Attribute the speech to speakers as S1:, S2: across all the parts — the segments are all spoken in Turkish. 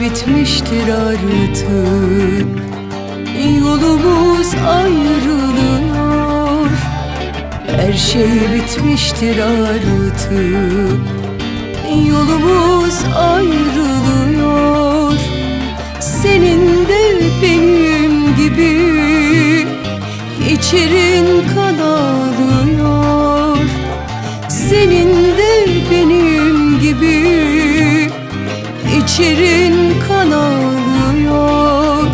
S1: bitmiştir artık. Yolumuz ayrılıyor. Her şey bitmiştir artık. Yolumuz ayrılıyor. Senin de benim gibi. İçerin İçerin kan ağlıyor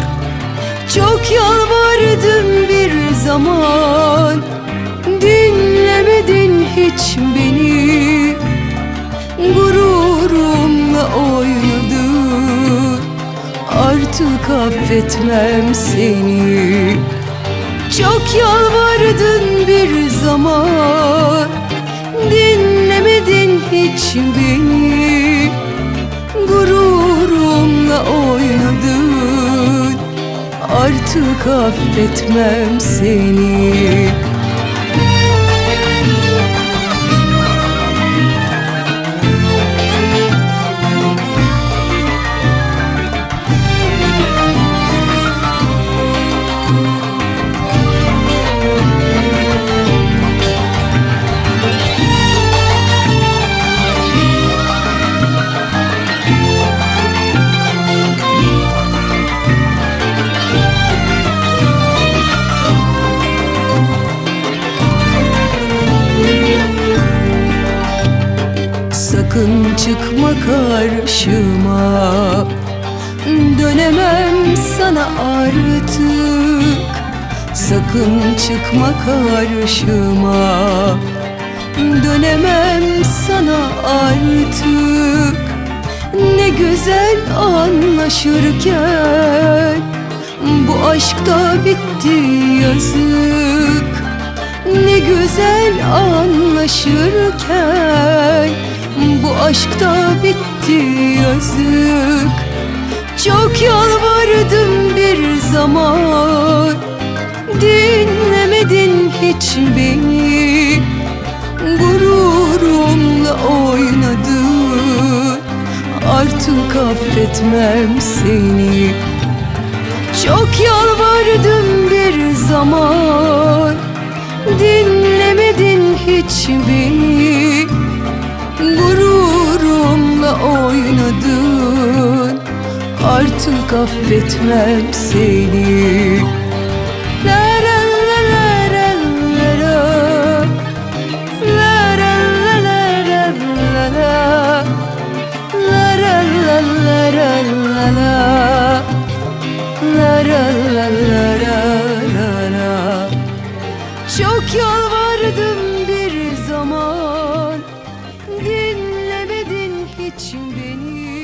S1: Çok yalvardım bir zaman Dinlemedin hiç beni. Gururumla oynadın Artık affetmem seni. Çok yalvardın bir zaman Dinlemedin hiç beni Artık affetmem seni Sakın çıkma karşıma. Dönemem sana artık. Sakın çıkma karşıma. Dönemem sana artık. Ne güzel anlaşırken Bu aşkta bitti yazık. Ne güzel anlaşırken Bu aşkta bitti yazık. Çok yalvardım bir zaman. Dinlemedin hiç beni. Gururumla oynadın. Artık affetmem seni. Çok yalvardım bir zaman. Dinlemedin artık affetmem seni Çok yalvardım bir zaman Dinlemedin hiç beni